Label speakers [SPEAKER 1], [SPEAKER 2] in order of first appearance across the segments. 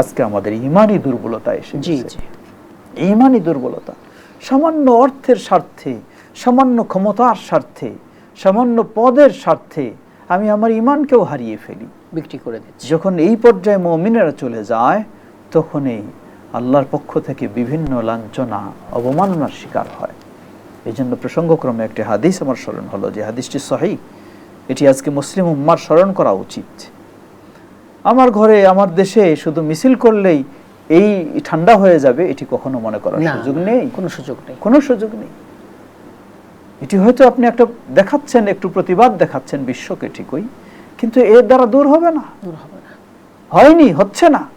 [SPEAKER 1] আজকে আমাদের ইমানই দুর্বলতা এসে ইমানই দুর্বলতা। সামান্য অর্থের স্বার্থে সামান্য ক্ষমতার স্বার্থে সামান্য পদের স্বার্থে আমি আমার ইমানকেও হারিয়ে ফেলি।
[SPEAKER 2] বিক্রি করে দিচ্ছে।
[SPEAKER 1] যখন এই পর্যায়ে মমিনেরা চলে যায় তখনই আল্লাহর পক্ষ থেকে বিভিন্ন লাঞ্ছনা অবমাননার শিকার হয়। এই জন্য প্রসঙ্গক্রমে একটি হাদিস আমার স্মরণ হলো যে হাদিসটি সহি। এটি আজকে মুসলিম উম্মার স্মরণ করা উচিত। আমার ঘরে আমার দেশে শুধু মিছিল করলেই এই ঠান্ডা হয়ে যাবে এটি কখনো মনে করার সুযোগ নেই।
[SPEAKER 2] কোনো সুযোগ নেই।
[SPEAKER 1] কোনো সুযোগ নেই। এটি হয়তো আপনি একটা দেখাচ্ছেন একটু প্রতিবাদ দেখাচ্ছেন বিশ্বকে ঠিকই কিন্তু এর দ্বারা দূর হবে না।
[SPEAKER 2] দূর হবে না।
[SPEAKER 1] হয়নি হচ্ছে না।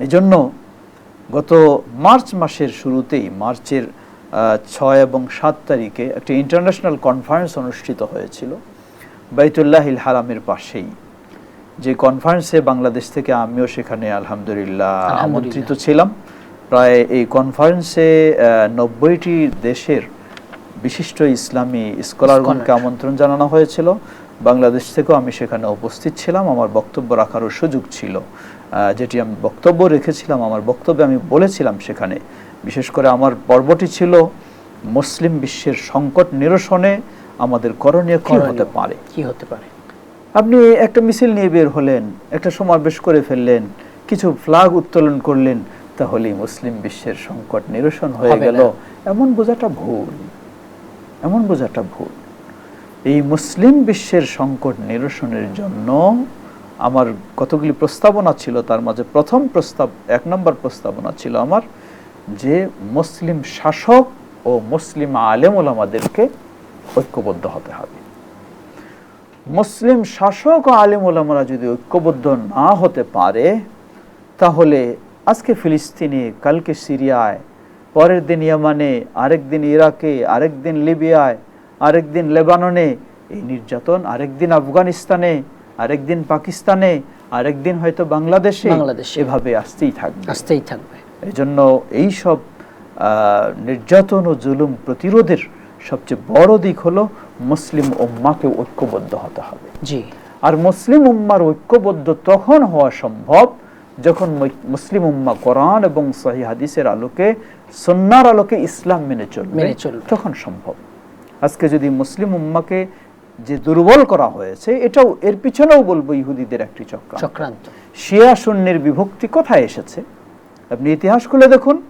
[SPEAKER 1] এজন্য গত মার্চ মাসের শুরুতেই মার্চের আহ, ছয় এবং সাত তারিখে একটি ইন্টারন্যাশনাল কনফারেন্স অনুষ্ঠিত হয়েছিল বাইতুল্লাহিল হারামের পাশেই। যে কনফারেন্সে বাংলাদেশ থেকে আমিও সেখানে আলহামদুলিল্লাহ। আমন্ত্রিত ছিলাম। প্রায় এই কনফারেন্সে নব্বইটি দেশের বিশিষ্ট ইসলামী স্কলারগণকে আমন্ত্রণ জানানো হয়েছিল। বাংলাদেশ থেকেও আমি সেখানে উপস্থিত ছিলাম। আমার বক্তব্য রাখারও সুযোগ ছিল। যেটি আমি বক্তব্য রেখেছিলাম আমার বক্তব্যে আমি বলেছিলাম সেখানে। বিশেষ করে আমার পর্বটি ছিল মুসলিম বিশ্বের সংকট নিরসনে আমাদের করণীয় কি হতে পারে?
[SPEAKER 2] কি হতে পারে?
[SPEAKER 1] আপনি একটা মিছিল নিয়ে বের হলেন একটা সমাবেশ করে ফেললেন কিছু ফ্লাগ উত্তোলন করলেন তাহলেই মুসলিম বিশ্বের সংকট নিরসন হয়ে গেল। এমন বোঝাটা ভুল। এমন বোঝাটা ভুল। এই মুসলিম বিশ্বের সংকট নিরসনের জন্য আমার কতগুলি প্রস্তাবনা ছিল তার মাঝে প্রথম প্রস্তাব এক নম্বর প্রস্তাবনা ছিল আমার যে মুসলিম শাসক ও মুসলিম আলেম ওলামাদেরকে ঐক্যবদ্ধ হতে হবে। মুসলিম শাসক ও আলেম ওলামারা যদি ঐক্যবদ্ধ না হতে পারে তাহলে আজকে ফিলিস্তিনে কালকে সিরিয়ায় পরের দিন ইয়ামানে আরেক দিন ইরাকে আরেক দিন লিবিয়ায় আরেক দিন লেবাননে এই নির্যাতন আরেক দিন আফগানিস্তানে আরেক দিন পাকিস্তানে আরেক দিন হয়তো বাংলাদেশে
[SPEAKER 2] বাংলাদেশে।
[SPEAKER 1] এভাবে আসতেই থাকবে
[SPEAKER 2] আসতেই থাকবে
[SPEAKER 1] এই জন্য এইসব আহ, নির্যাতন ও জুলুম প্রতিরোধের সবচেয়ে বড় দিক হলো মুসলিম উম্মাকে ঐক্যবদ্ধ হতে হবে।
[SPEAKER 2] জি।
[SPEAKER 1] আর মুসলিম উম্মার ঐক্যবদ্ধ তখন হওয়া সম্ভব যখন মুসলিম উম্মা কোরআন এবং সহি হাদিসের আলোকে সন্ন্যার আলোকে ইসলাম মেনে চলবে
[SPEAKER 2] মেনে চলবে।
[SPEAKER 1] তখন সম্ভব। আজকে যদি মুসলিম উম্মাকে যে দুর্বল করা হয়েছে এটাও এর পিছনেও বলব ইহুদিদের একটি চক্রান্ত।
[SPEAKER 2] চক্রান্ত।
[SPEAKER 1] শিয়া সুন্নির বিভক্তি কোথায় এসেছে? আপনি ইতিহাস খুলে দেখুন।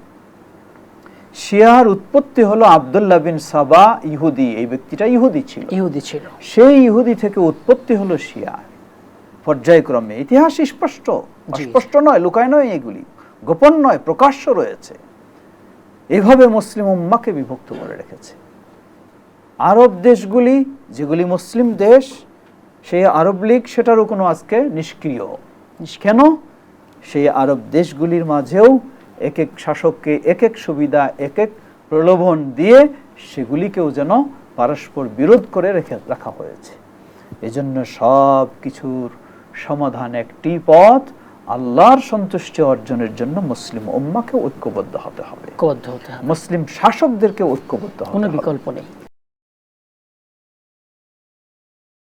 [SPEAKER 1] শিয়ার উৎপত্তি হলো আব্দুল্লাহ বিন সাবা ইহুদি এই ব্যক্তিটা ইহুদি ছিল।
[SPEAKER 2] ইহুদি ছিল।
[SPEAKER 1] সেই ইহুদি থেকে উৎপত্তি হলো শিয়া। পর্যায়ক্রমে ইতিহাস স্পষ্ট স্পষ্ট নয় লুকায় নয় এগুলি গোপন নয় প্রকাশ্য রয়েছে। এভাবে মুসলিম উম্মাকে বিভক্ত করে রেখেছে। আরব দেশগুলি যেগুলি মুসলিম দেশ সেই আরব লীগ সেটারও কোনো আজকে নিষ্ক্রিয়। কেন? সেই আরব দেশগুলির মাঝেও এক এক শাসককে এক এক সুবিধা এক এক প্রলোভন দিয়ে সেগুলিকেও যেন পারস্পর বিরোধ করে রেখে রাখা হয়েছে। এজন্য সব কিছুর সমাধান একটি পথ আল্লাহর সন্তুষ্টি অর্জনের জন্য মুসলিম উম্মাকে ঐক্যবদ্ধ হতে হবে।
[SPEAKER 2] ঐক্যবদ্ধ
[SPEAKER 1] মুসলিম শাসকদেরকে ঐক্যবদ্ধ
[SPEAKER 2] কোনো বিকল্প নেই।